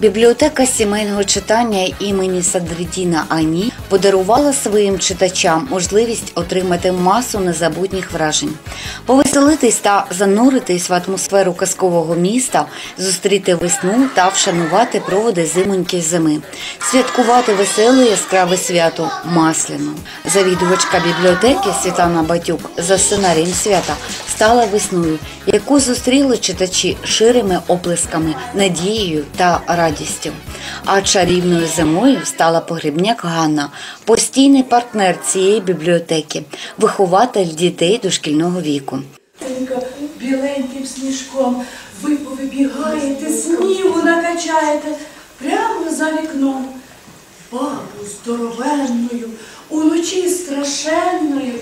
Бібліотека сімейного читання імені Садридіна Ані подарувала своїм читачам можливість отримати масу незабутніх вражень, повеселитись та зануритись в атмосферу казкового міста, зустріти весну та вшанувати проводи зимоньки зими, святкувати веселе яскраве свято Масляну. Завідувачка бібліотеки Світлана Батюк за сценарієм свята стала весною, яку зустріли читачі ширими оплесками, надією та радістю. А чарівною зимою стала погрібняк Ганна, постійний партнер цієї бібліотеки, вихователь дітей дошкільного віку. Біленьким сніжком, ви повибігаєте, снігу накачаєте прямо за вікном. Бабу здоровенною, уночі страшенною,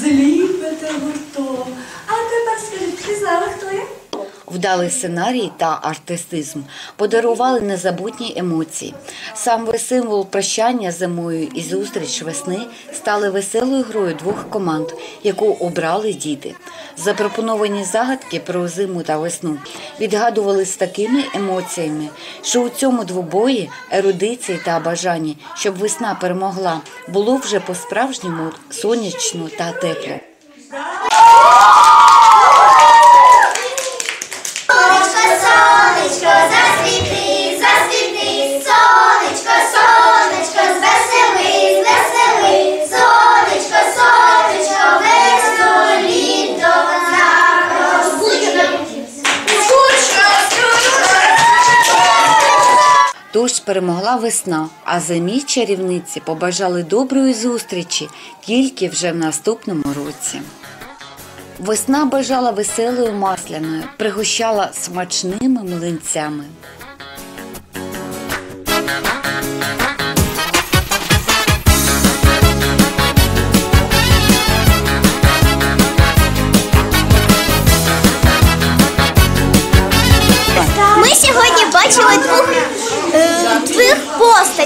зліпите гуртом. А тепер скажіть, хто я? Вдалий сценарій та артистизм подарували незабутні емоції. Сам символ прощання зимою і зустріч весни стали веселою грою двох команд, яку обрали діти. Запропоновані загадки про зиму та весну відгадували з такими емоціями, що у цьому двобої ерудиції та бажанні, щоб весна перемогла, було вже по-справжньому сонячно та тепло. Тож перемогла весна, а зимі чарівниці побажали доброї зустрічі тільки вже в наступному році. Весна бажала веселою масляною, пригощала смачними млинцями.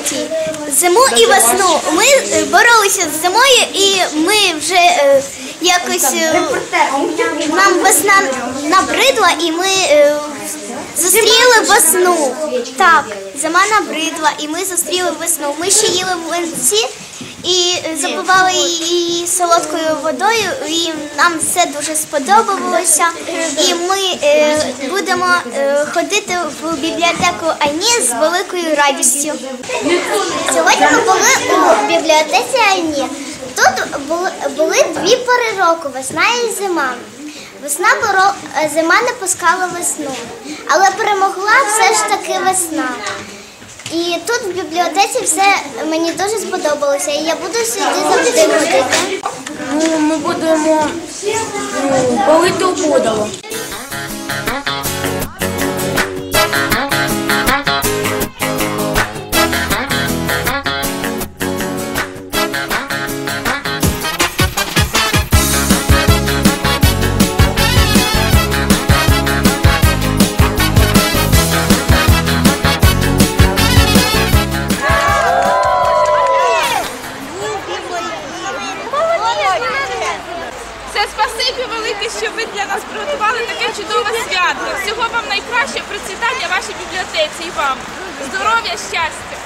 Постатей зиму і весну. Ми е, боролися з зимою, і ми вже е, якось е, нам весна набридла, і ми е, зустріли весну. Так, зима набридла, і ми зустріли весну. Ми ще їли млинці і е, запивали її солодкою водою, і нам все дуже сподобалося. І ми е, будемо е, ходити в бібліотеку Ані з великою радістю. Сьогодні ми були у бібліотеці Ані. Тут були, були дві пори року весна і зима. Весна боро, зима не пускала весну, але перемогла все ж таки весна. І тут в бібліотеці все мені дуже сподобалося, і я буду сюди завжди ходити. Ну, ми будемо ну, палити опудало. дуже велике, що ви для нас приготували таке чудове свято. Всього вам найкраще процвітання вашій бібліотеці і вам. Здоров'я, щастя.